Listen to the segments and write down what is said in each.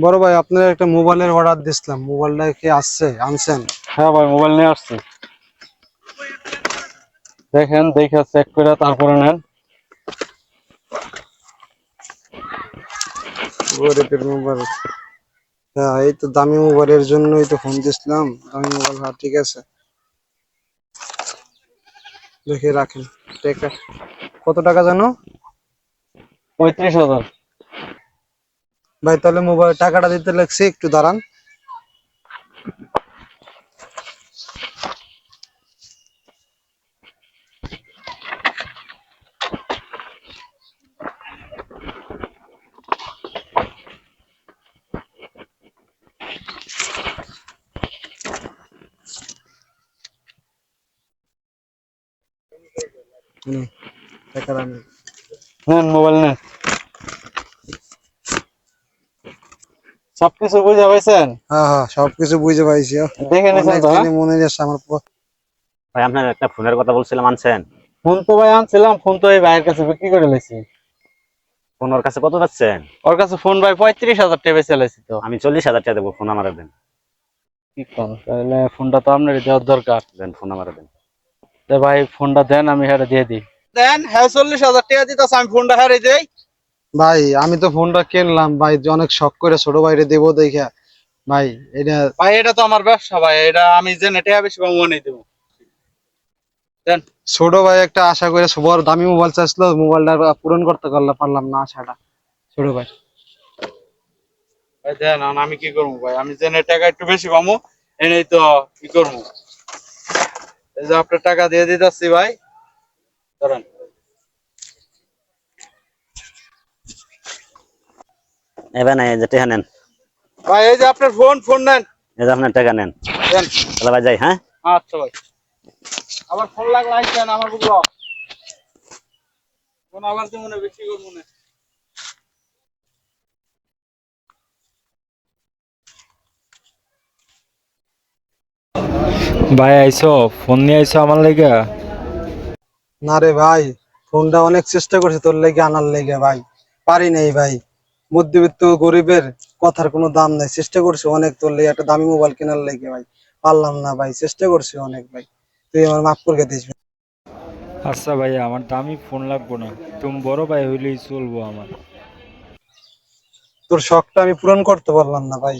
বড় ভাই আপনার একটা মোবাইলের অর্ডার দিছিলাম। মোবাইলটা কি আসছে? আনছেন? হ্যাঁ ভাই মোবাইল নিয়ে আসছি। দেখেন দেখে চেক করে তারপরে নেন। হ্যাঁ এই তো দামি মোবাইলের জন্যই তো ফোন দিছিলাম। দামি মোবাইল হ্যাঁ ঠিক আছে। দেখে রাখেন। টাকা কত টাকা জানো? পঁয়ত্রিশ হাজার। ভাই তাহলে মোবাইল টাকাটা দিতে লাগছে একটু দাঁড়ান। নেন। মোবাইল নেন। সবকিছু বুঝে পাইছেন? হ্যাঁ হ্যাঁ সবকিছু বুঝে পাইছি দেখে নিছেন তো হ্যাঁ? মনে যাচ্ছে আমার ভাই আপনার একটা ফোনের কথা বলছিলাম আনছেন? ফোন তো ভাই আনছিলাম ফোন তো এই ভাইয়ের কাছে বিক্রি করে লাইছি। ফোন ওর কাছে কত পাচ্ছেন ওর কাছে ফোন ভাই পঁয়ত্রিশ হাজার টাকা চালাইছি তো। আমি চল্লিশ হাজার টাকা দেবো ফোন আমার দেন। কি কোন তাহলে ফোনটা তো আপনার দেওয়ার দরকার। দেন ফোন আমার দেন। তো ভাই ফোনটা দেন আমি হ্যাঁ দিয়ে দিই। দেন হ্যাঁ চল্লিশ হাজার টাকা দিতেছে আমি ফোনটা হারে দেই। ভাই আমি তো ফোনটা কিনলাম ভাই যে অনেক শখ করে ছোট ভাইরে দেবো দেখে। ভাই এটা ভাই এটা তো আমার ব্যবসা ভাই এটা আমি যে নেটে বেশি পাবো মনে দেবো। দেন। ছোট ভাই একটা আশা করে বড় দামি মোবাইল চাইছিল মোবাইলটা পূরণ করতে পারলাম পারলাম না আশাটা। ছোট ভাই। ভাই দেন আমি কি করব ভাই? আমি যে নেট টাকা একটু বেশি পাবো এনেই তো কি করব? এই যে আপনার টাকা দিয়ে দিতেছি ভাই। ধরেন। এবার না এই যে টাকা নেন। ভাই এই যে আপনার ফোন ফোন নেন। এই যে আপনার টাকা নেন। তাহলে ভাই যাই হ্যাঁ? আচ্ছা ভাই। আবার ফোন লাগলে আমার বুঝলো। ফোন আবার তো মনে বেশি করব না ভাই আইসো ফোন নিয়ে আইসো আমার লেগা। না রে ভাই ফোনটা অনেক চেষ্টা করছি তোর লেগে আনার লেগে ভাই। পারি নাই ভাই। মধ্যবিত্ত গরিবের কথার কোনো দাম নাই। চেষ্টা করছি অনেক তোর লেগে একটা দামি মোবাইল কেনার লেগে ভাই। পারলাম না ভাই চেষ্টা করছি অনেক ভাই। তুই আমার মাফ করে দিস আচ্ছা ভাই আমার দামি ফোন লাগবো না। তুমি বড় ভাই হইলেই চলবো আমার। তোর শখটা আমি পূরণ করতে পারলাম না ভাই।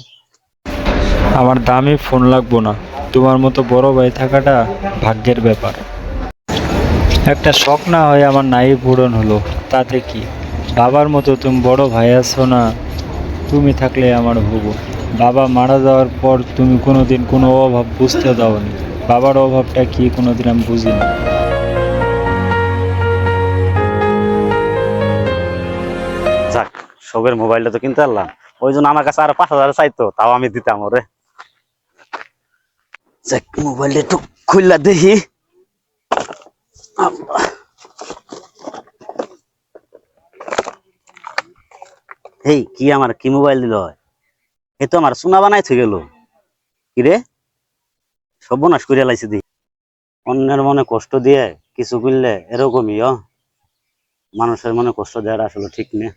আমার দামি ফোন লাগবো না। তোমার মতো বড় ভাই থাকাটা ভাগ্যের ব্যাপার। একটা শখ না হয় আমার নাই পূরণ হলো। তাতে কি? বাবার মতো তুমি বড় ভাই আছো না, তুমি থাকলে আমার হব বাবা মারা যাওয়ার পর তুমি কোনোদিন কোনো অভাব বুঝতে দাওনি। বাবার অভাবটা কি কোনোদিন আমি বুঝিনি। যাক সবের মোবাইলটা তো কিনতে পারলাম। ওই জন্য আমার কাছে আরও পাঁচ হাজার চাইতো, তাও আমি দিতাম ওরে। যাক মোবাইলটা একটু খুললা দেখি। আল্লাহ। এই কি আমার, কি মোবাইল দিল এ তো আমার সোনা বানাই থই গেল। রে? সর্বনাশ করিয়া লাইছে দি অন্যের মনে কষ্ট দিয়ে কিছু করলে এরকমই, অ? মানুষের মনে কষ্ট দেওয়ার আসলে ঠিক নেই